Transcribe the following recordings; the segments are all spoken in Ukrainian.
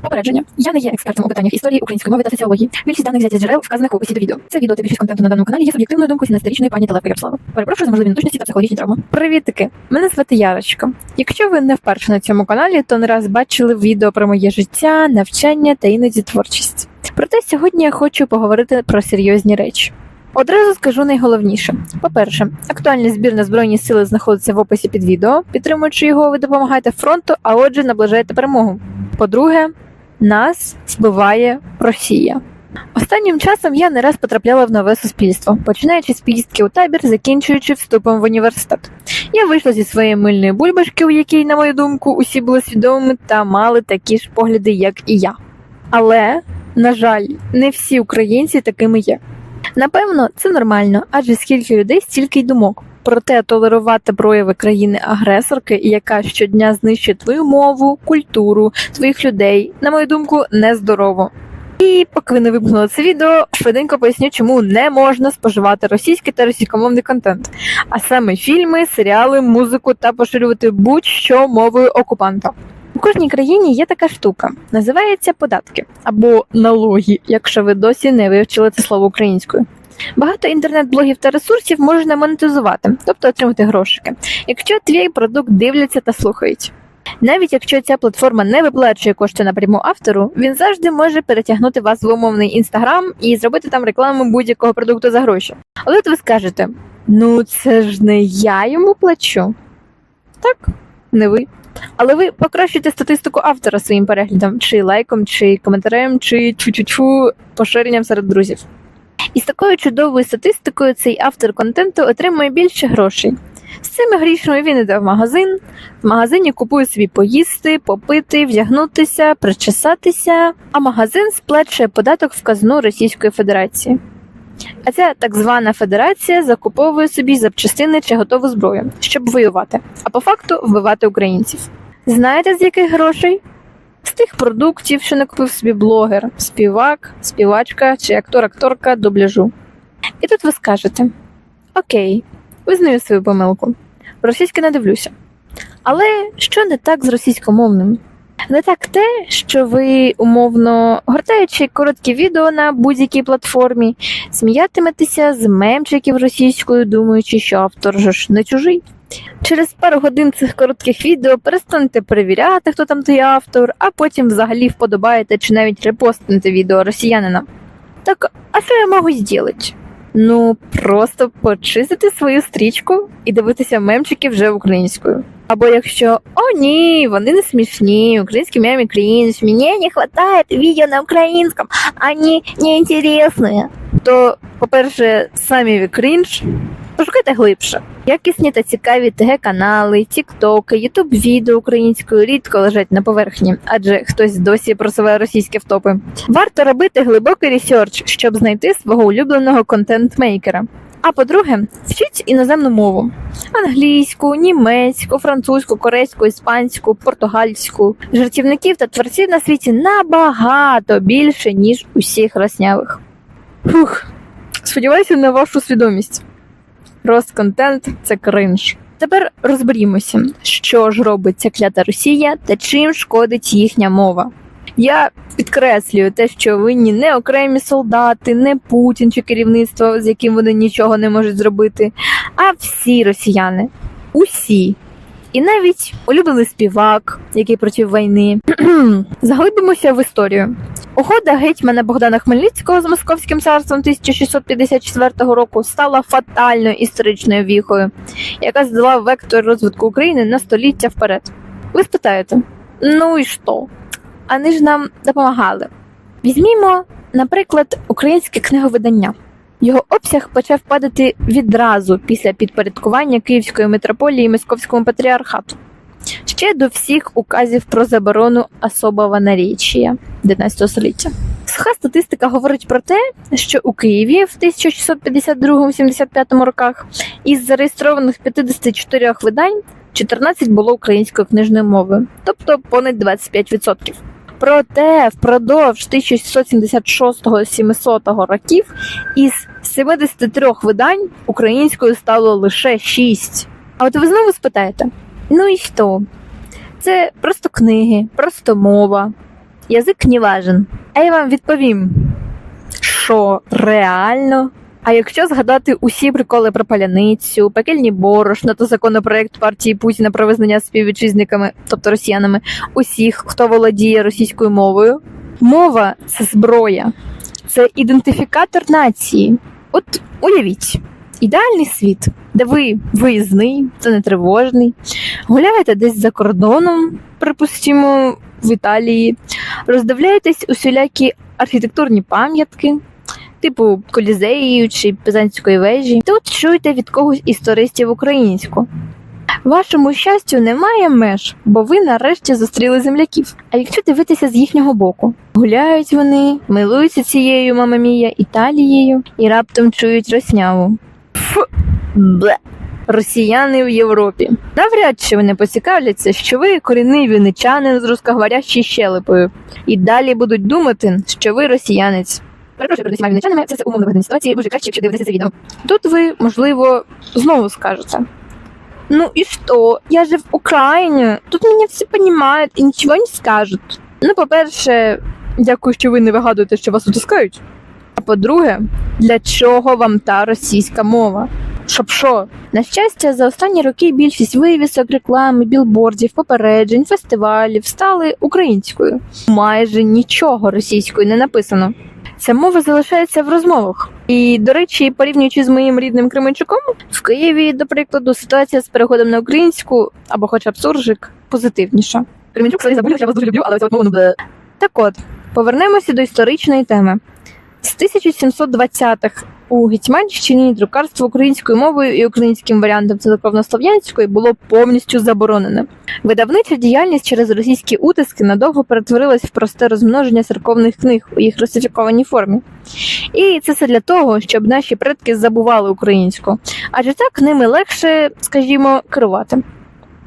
Попередження. Я не є експертом у питаннях історії, української мови та соціології. Більшість даних взяті з джерел, вказаних в описі до відео. Це відео та більшість контенту на даному каналі є суб'єктивною думкою 17-річної пані Телепи Ярослави. Перепрошую за можливі неточності та психологічні травми. Привітики! Мене звати Ярочка. Якщо ви не вперше на цьому каналі, то не раз бачили відео про моє життя, навчання та іноді творчість. Проте сьогодні я хочу поговорити про серйозні речі. Одразу скажу найголовніше: по-перше, актуальний збір на збройні сили знаходиться в описі під відео. Підтримуючи його, ви допомагаєте фронту, а отже, наближаєте перемогу. По-друге, нас збиває Росія. Останнім часом я не раз потрапляла в нове суспільство, починаючи з поїздки у табір, закінчуючи вступом в університет. Я вийшла зі своєї мильної бульбашки, у якій, на мою думку, усі були свідомими та мали такі ж погляди, як і я. Але, на жаль, не всі українці такими є. Напевно, це нормально, адже скільки людей, стільки й думок. Проте толерувати прояви країни-агресорки, яка щодня знищує твою мову, культуру, твоїх людей, на мою думку, нездорово. І поки ви не вимкнули це відео, швиденько поясню, чому не можна споживати російський та російськомовний контент, а саме фільми, серіали, музику та поширювати будь-що мовою окупанта. У кожній країні є така штука, називається податки або налоги, якщо ви досі не вивчили це слово українською. Багато інтернет-блогів та ресурсів можна монетизувати, тобто отримати грошики, якщо твій продукт дивляться та слухають. Навіть якщо ця платформа не виплачує кошти напряму автору, він завжди може перетягнути вас в умовний інстаграм і зробити там рекламу будь-якого продукту за гроші. Але от ви скажете: ну це ж не я йому плачу. Так, не ви. Але ви покращуєте статистику автора своїм переглядом, чи лайком, чи коментарем, чи чу-чу-чу поширенням серед друзів. І з такою чудовою статистикою цей автор контенту отримує більше грошей. З цими грішми він іде в магазин, в магазині купує собі поїсти, попити, вдягнутися, причесатися, а магазин сплачує податок в казну Російської Федерації. А ця так звана федерація закуповує собі запчастини чи готову зброю, щоб воювати, а по факту вбивати українців. Знаєте з яких грошей? З тих продуктів, що не купив собі блогер, співак, співачка чи актор-акторка дубляжу. І тут ви скажете: Окей, визнаю свою помилку. Російське не дивлюся. Але що не так з російськомовним? Не так те, що ви умовно гортаючи короткі відео на будь-якій платформі, сміятиметеся з мемчиків російською, думаючи, що автор же ж не чужий. Через пару годин цих коротких відео перестанете перевіряти, хто там той автор, а потім взагалі вподобаєте чи навіть репостнете відео росіянина. Так, а що я можу зробити? Ну, просто почистити свою стрічку і дивитися мемчики вже українською. Або якщо о ні, вони не смішні, українські меми крінж, мені не вистачає відео на українському, вони неінтересні, то, по-перше, самі ви крінж, пошукайте глибше. Якісні та цікаві ТГ-канали, тіктоки, ютуб відео українською рідко лежать на поверхні, адже хтось досі просуває російські втопи. Варто робити глибокий ресерч, щоб знайти свого улюбленого контент-мейкера. А по-друге, вчіть іноземну мову: англійську, німецьку, французьку, корейську, іспанську, португальську. Жартівників та творців на світі набагато більше, ніж усіх роснявих. Фух, сподіваюся на вашу свідомість. Росконтент це кринж. Тепер розберімося, що ж робить ця клята Росія та чим шкодить їхня мова. Я підкреслюю те, що винні не окремі солдати, не Путін чи керівництво, з яким вони нічого не можуть зробити, а всі росіяни. Усі. І навіть улюблений співак, який проти війни. Заглибимося в історію. Угода гетьмана Богдана Хмельницького з Московським царством 1654 року стала фатальною історичною віхою, яка здала вектор розвитку України на століття вперед. Ви спитаєте, ну і що? Вони ж нам допомагали. Візьмімо, наприклад, українське книговидання. Його обсяг почав падати відразу після підпорядкування Київської митрополії Московському патріархату. Ще до всіх указів про заборону особого наріччя 11 століття. Суха статистика говорить про те, що у Києві в 1652-75 роках із зареєстрованих 54 видань 14 було українською книжною мовою, тобто понад 25%. Проте впродовж 1676-700 років із 73 видань українською стало лише 6. А от ви знову спитаєте: ну і що? Це просто книги, просто мова. язик не важен. А я вам відповім, що реально. А якщо згадати усі приколи про паляницю, пекельні борошна та законопроект партії Путіна про визнання співвітчизниками, тобто росіянами, усіх, хто володіє російською мовою, мова це зброя, це ідентифікатор нації. От уявіть, ідеальний світ, де ви виїзний, це не тривожний, гуляєте десь за кордоном, припустимо, в Італії, роздивляєтесь усілякі архітектурні пам'ятки, типу Колізею чи Пизанської вежі. Тут чуєте від когось із туристів українську. Вашому щастю немає меж, бо ви нарешті зустріли земляків. А якщо дивитися з їхнього боку, гуляють вони, милуються цією мамамія Італією і раптом чують росняву. Бле. Росіяни в Європі. Навряд чи вони поцікавляться, що ви корінний вінничанин з рускоговорящою щелепою, і далі будуть думати, що ви росіянець. Перепрошую перед усіма вінничанами, це все умовно вигадані ситуації, дуже краще, якщо дивитися це відео. Тут ви, можливо, знову скажете. Ну и что? Я же в Україні. Тут мене всі понимають і нічого не скажуть. Ну, по-перше, дякую, що ви не вигадуєте, що вас утискають. А по-друге, для чого вам та російська мова? Щоб що? На щастя, за останні роки більшість вивісок, реклами, білбордів, попереджень, фестивалів стали українською. Майже нічого російською не написано. Ця мова залишається в розмовах. І, до речі, порівнюючи з моїм рідним Кременчуком, в Києві, до прикладу, ситуація з переходом на українську або хоча б суржик позитивніша. Кременчук, сорі, забули, я вас дуже люблю, але цього мову не буде. Так от, повернемося до історичної теми. З 1720-х у Гетьманщині друкарство українською мовою і українським варіантом церковнослов'янської було повністю заборонене. Видавнича діяльність через російські утиски надовго перетворилась в просте розмноження церковних книг у їх русифікованій формі. І це все для того, щоб наші предки забували українську, адже так ними легше, скажімо, керувати.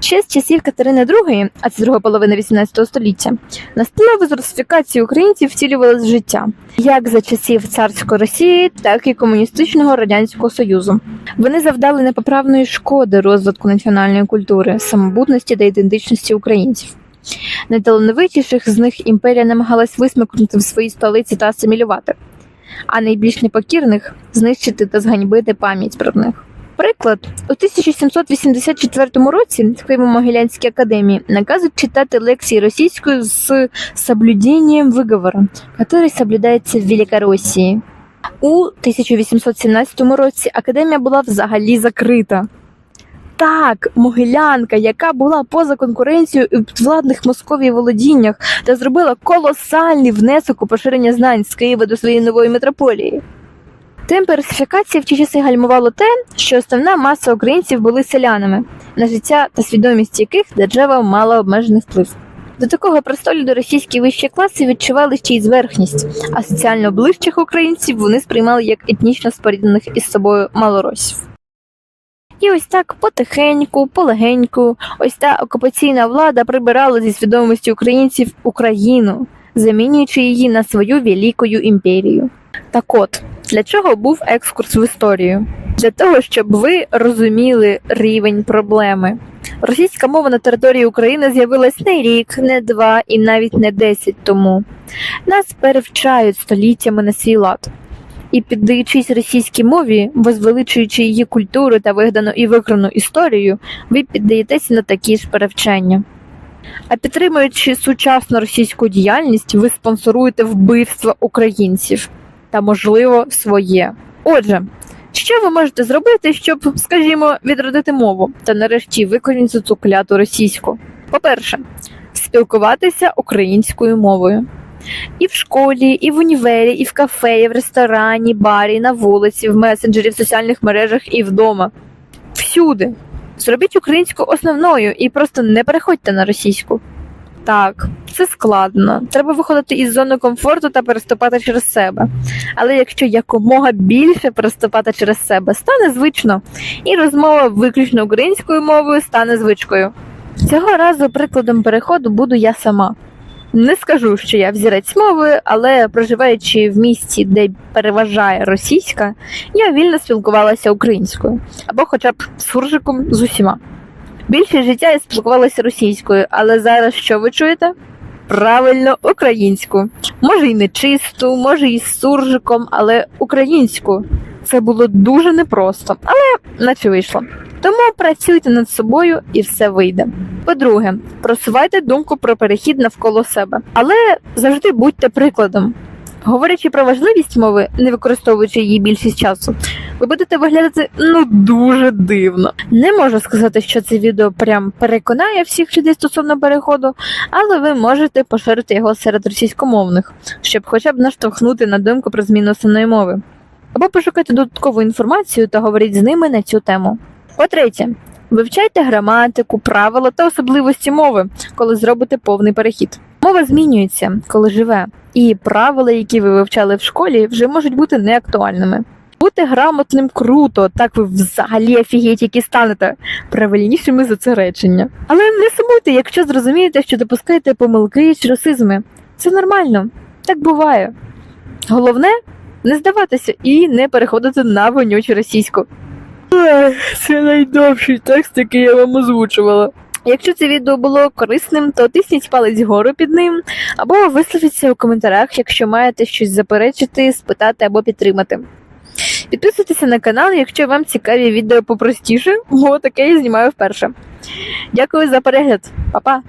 Ще з часів Катерини II, а це друга половина XVIII століття, настанови з русифікації українців втілювали з життя як за часів царської Росії, так і комуністичного радянського союзу. Вони завдали непоправної шкоди розвитку національної культури, самобутності та ідентичності українців. Найталановитіших з них імперія намагалась висмикнути в своїй столиці та асимілювати, а найбільш непокірних знищити та зганьбити пам'ять про них. Приклад, у 1784 році в Києво-Могилянській академії наказують читати лекції російською з соблюдением виговору, який соблюдається в Великоросії. У 1817 році академія була взагалі закрита. Так, Могилянка, яка була поза конкуренцією у підвладних Московії володіннях та зробила колосальний внесок у поширення знань з Києва до своєї нової метрополії. Темпи русифікації в ті часи гальмувало те, що основна маса українців були селянами, на життя та свідомість яких держава мала обмежений вплив. До такого престолюду російські вищі класи відчували ще й зверхність, а соціально ближчих українців вони сприймали як етнічно споріднених із собою малоросів. І ось так потихеньку, полегеньку, ось та окупаційна влада прибирала зі свідомості українців Україну, замінюючи її на свою велику імперію. Так от, для чого був екскурс в історію? Для того, щоб ви розуміли рівень проблеми. Російська мова на території України з'явилась не рік, не два і навіть не десять тому. Нас перевчають століттями на свій лад. І піддаючись російській мові, возвеличуючи її культуру та вигадану і викрану історію, ви піддаєтеся на такі ж перевчання. А підтримуючи сучасну російську діяльність, ви спонсоруєте вбивство українців та, можливо, своє. Отже, що ви можете зробити, щоб, скажімо, відродити мову та нарешті викорінити цю кляту російську? По-перше, спілкуватися українською мовою. І в школі, і в універі, і в кафе, і в ресторані, барі, на вулиці, в месенджері, в соціальних мережах і вдома. Всюди. Зробіть українську основною і просто не переходьте на російську. Так, це складно. Треба виходити із зони комфорту та переступати через себе. Але якщо якомога більше переступати через себе, стане звично, і розмова виключно українською мовою стане звичкою. Цього разу прикладом переходу буду я сама. Не скажу, що я взірець мови, але проживаючи в місті, де переважає російська, я вільно спілкувалася українською або хоча б суржиком з усіма. Більше життя я спілкувалася російською, але зараз що ви чуєте? Правильно, українську. Може й не чисту, може і з суржиком, але українську. Це було дуже непросто, але наче вийшло. Тому працюйте над собою і все вийде. По-друге, просувайте думку про перехід навколо себе, але завжди будьте прикладом. Говорячи про важливість мови, не використовуючи її більшість часу, ви будете виглядати ну дуже дивно. Не можу сказати, що це відео прям переконає всіх людей стосовно переходу, але ви можете поширити його серед російськомовних, щоб хоча б наштовхнути на думку про зміну основної мови. Або пошукайте додаткову інформацію та говоріть з ними на цю тему. По-третє, вивчайте граматику, правила та особливості мови, коли зробите повний перехід. Мова змінюється, коли живе, і правила, які ви вивчали в школі, вже можуть бути неактуальними. Бути грамотним круто, так ви взагалі офігеть, які станете правильнішими за це речення. Але не сумуйте, якщо зрозумієте, що допускаєте помилки чи расизми. Це нормально, так буває. Головне не здаватися і не переходити на вонючу російську. Це найдовший текст, який я вам озвучувала. Якщо це відео було корисним, то тисніть палець вгору під ним, або висловіться у коментарях, якщо маєте щось заперечити, спитати або підтримати. Підписуйтеся на канал, якщо вам цікаві відео попростіше, бо таке я знімаю вперше. Дякую за перегляд, Па-па!